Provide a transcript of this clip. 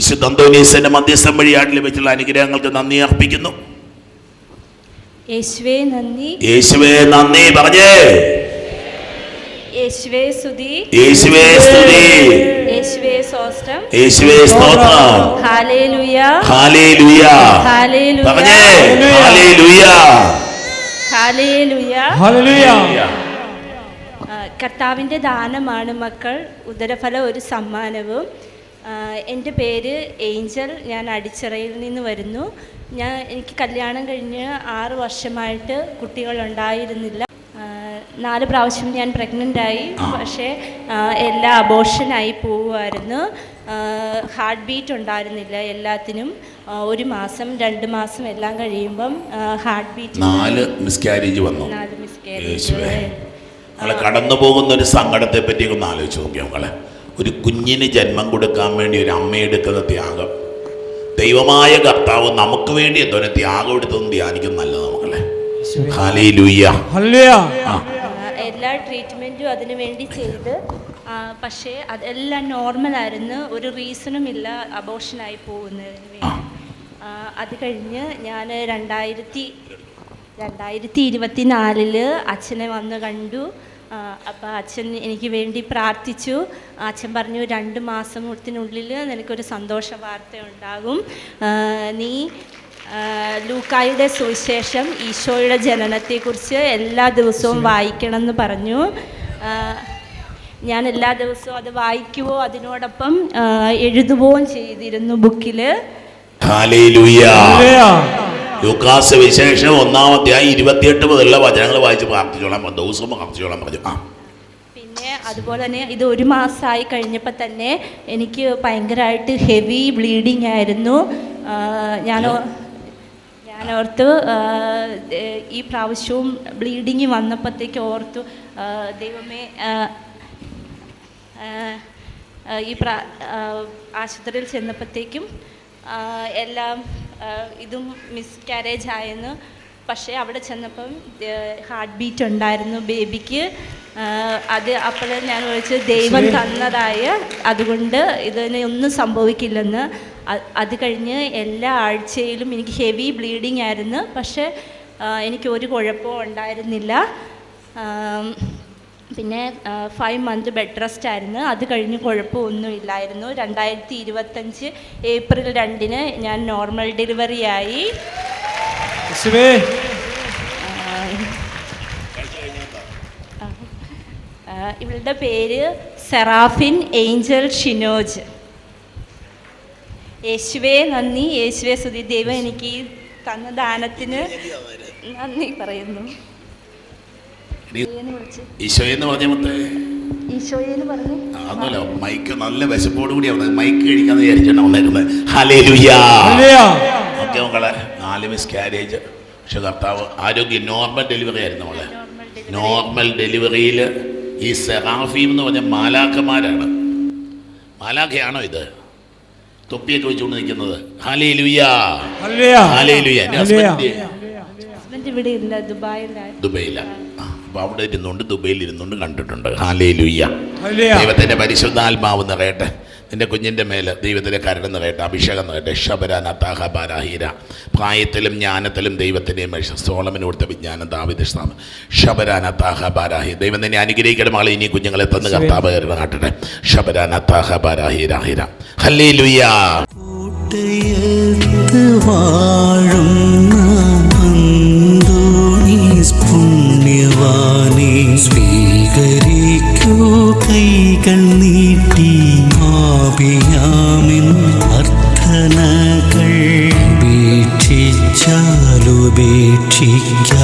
വിശുദ്ധ അന്തോനീസിന്റെ മധ്യസ്ഥം വഴിയായിട്ട് ലഭിച്ചുള്ള അനുഗ്രഹങ്ങൾക്ക് നന്ദി അർപ്പിക്കുന്നു. യേശുവേ നന്ദി. യേശുവേ നന്ദി. പറഞ്ഞേ. യേശുവേ സ്തുതി. യേശുവേ സ്തുതി. യേശുവേ യേശുവേ സ്തോത്രം. ഹല്ലേലൂയ ഹല്ലേലൂയ ഹല്ലേലൂയ പറഞ്ഞേ. ഹല്ലേലൂയ ഹല്ലേലൂയ ഹല്ലേലൂയ കർത്താവിന്റെ ദാനമാണ് മക്കൾ ഉദരഫല ഒരു സമ്മാനവും. എന്റെ പേര് ഏഞ്ചൽ. ഞാൻ അടിച്ചിറയിൽ നിന്ന് വരുന്നു. ഞാൻ എനിക്ക് കല്യാണം കഴിഞ്ഞ് ആറ് വർഷമായിട്ട് കുട്ടികളുണ്ടായിരുന്നില്ല. ഉണ്ടായിരുന്നില്ല നാല് പ്രാവശ്യം ഞാൻ പ്രഗ്നന്റ് ആയി. പക്ഷേ എല്ലാ അബോഷനായി പോവുമായിരുന്നു. ഹാർട്ട് ബീറ്റ് ഉണ്ടായിരുന്നില്ല എല്ലാത്തിനും. ഒരു മാസം രണ്ട് മാസം എല്ലാം കഴിയുമ്പം ഹാർട്ട് ബീറ്റ് നാല് മിസ്കാരേജ് വന്നു. നാല് മിസ്കാരേജ് കടന്നു പോകുന്ന ഒരു സങ്കടത്തെ പറ്റി ഒന്ന് ആലോചിച്ച് നോക്കിയാൽ ഒരു കുഞ്ഞിന് ജന്മം കൊടുക്കാൻ വേണ്ടി ഒരു അമ്മ എടുക്കുന്ന ത്യാഗം. ദൈവമായ കർത്താവ് നമുക്ക് വേണ്ടി എന്തോ ത്യാഗം എടുത്തൊന്നും ധ്യാനിക്കും നല്ലത് നമുക്കല്ലേ എല്ലാ ട്രീറ്റ്മെന്റും അതിനു വേണ്ടി ചെയ്ത് പക്ഷേ അതെല്ലാം നോർമൽ ആയിരുന്നു. ഒരു റീസണും ഇല്ല അബോഷനായി പോകുന്നതിന് വേണ്ടി. അത് കഴിഞ്ഞ് ഞാൻ രണ്ടായിരത്തി രണ്ടായിരത്തി ഇരുപത്തി നാലിൽ അച്ഛനെ വന്ന് കണ്ടു. അപ്പോൾ അച്ഛൻ എനിക്ക് വേണ്ടി പ്രാർത്ഥിച്ചു. അച്ഛൻ പറഞ്ഞു രണ്ട് മാസത്തിനുള്ളിൽ നിനക്കൊരു സന്തോഷ വാർത്ത ഉണ്ടാകും. നീ ലൂക്കായുടെ സുവിശേഷം ഈശോയുടെ ജനനത്തെക്കുറിച്ച് എല്ലാ ദിവസവും വായിക്കണം എന്ന് പറഞ്ഞു. ഞാൻ എല്ലാ ദിവസവും അത് വായിക്കുവോ? അതിനോടൊപ്പം എഴുതുവോം എഴുതുകയും ചെയ്തിരുന്നു ബുക്കിൽ ലൂക്കാസ് വിശേഷം ഒന്നാമത്തെയായി ഇരുപത്തിയെട്ട് മുതലുള്ള വചനങ്ങൾ വായിച്ച് പ്രാർത്ഥിച്ചോളാം. ദിവസവും പ്രാർത്ഥിച്ചോളാം പറഞ്ഞു. ആ. പിന്നെ അതുപോലെ തന്നെ ഇത് ഒരു മാസമായി കഴിഞ്ഞപ്പോൾ തന്നെ എനിക്ക് ഭയങ്കരമായിട്ട് ഹെവി ബ്ലീഡിങ് ആയിരുന്നു. ഞാൻ ഞാൻ ഓർത്തു ഈ പ്രാവശ്യവും ബ്ലീഡിങ് വന്നപ്പോഴത്തേക്ക് ഓർത്തു ദൈവമേ ഈ പ്രാ ആശുപത്രിയിൽ ചെന്നപ്പോഴത്തേക്കും എല്ലാം ഇതും മിസ് കാരേജ് ആയെന്ന്. പക്ഷേ അവിടെ ചെന്നപ്പം ഹാർട്ട് ബീറ്റ് ഉണ്ടായിരുന്നു ബേബിക്ക്. അത് അപ്പോൾ ഞാൻ ചോദിച്ചു ദൈവം തന്നതായ അതുകൊണ്ട് ഇതിന് ഒന്നും സംഭവിക്കില്ലെന്ന്. അത് കഴിഞ്ഞ് എല്ലാ ആഴ്ചയിലും എനിക്ക് ഹെവി ബ്ലീഡിങ് ആയിരുന്നു. പക്ഷേ എനിക്ക് ഒരു കുഴപ്പവും ഉണ്ടായിരുന്നില്ല. പിന്നെ ഫൈവ് മന്ത് ബെഡ് റെസ്റ്റ് ആയിരുന്നു. അത് കഴിഞ്ഞ് കുഴപ്പമൊന്നും ഇല്ലായിരുന്നു രണ്ടായിരത്തി ഇരുപത്തഞ്ച് ഏപ്രിൽ രണ്ടിന് ഞാൻ നോർമൽ ഡെലിവറി ആയി. ഇവളുടെ പേര് സെറാഫിൻ ഏഞ്ചൽ ഷിനോജ്. യേശുവേ നന്ദി. യേശുവേ ദൈവം എനിക്ക് തന്ന ദാനത്തിന് നന്ദി പറയുന്നു. ഈശോയെന്ന് എന്ന് പറഞ്ഞ മത്തേ. അതൊന്നുമല്ല മൈക്ക് നല്ല വിശപ്പോട് കൂടിയാണ് മൈക്ക് കഴിക്കാന്ന് വിചാരിച്ചാണ് ഹല്ലേലൂയ. ഓക്കെ മക്കളെ നാല് മിസ് ക്യാരേജ് പക്ഷെ കർത്താവ് ആരോഗ്യ നോർമൽ ഡെലിവറി ആയിരുന്നു മോളെ നോർമൽ ഡെലിവറിയിൽ ഈ സെറാഫീം എന്ന് പറഞ്ഞ മാലാഖമാരാണ്. മാലാഖയാണോ ഇത്? തൊപ്പിയൊക്കെ വെച്ചുകൊണ്ട് നിൽക്കുന്നത്. ഹാലേ ലുയാ ഹാലേ ലുയാ ദുബൈയിലാണ് അവിടെ ഇരുന്നുകൊണ്ട് ദുബൈയിൽ ഇരുന്നുകൊണ്ട് കണ്ടിട്ടുണ്ട്. ഹാലേ ലുയ്യ ദൈവത്തിന്റെ പരിശുദ്ധാത്മാവ് നിറയട്ടെ നിന്റെ കുഞ്ഞിന്റെ മേൽ ദൈവത്തിന്റെ കരട് നിറയട്ടെ അഭിഷേകം നിറയട്ടെ ഷബരാനത്താഹബാരാഹീര പ്രായത്തിലും ജ്ഞാനത്തിലും ദൈവത്തിന്റെയും സോളമിന് കൊടുത്ത വിജ്ഞാനം ദാവിദാമ ഷബരാനത്താഹബാരാഹി ദൈവം തന്നെ അനുഗ്രഹിക്കണം മകളെ ഇനി കുഞ്ഞുങ്ങളെ തന്ന് കർത്താവ് കരുണ കാട്ടട്ടെ. ഹീര. ഹല്ലേ ലുയ്യ ശിക്ഷിക്ക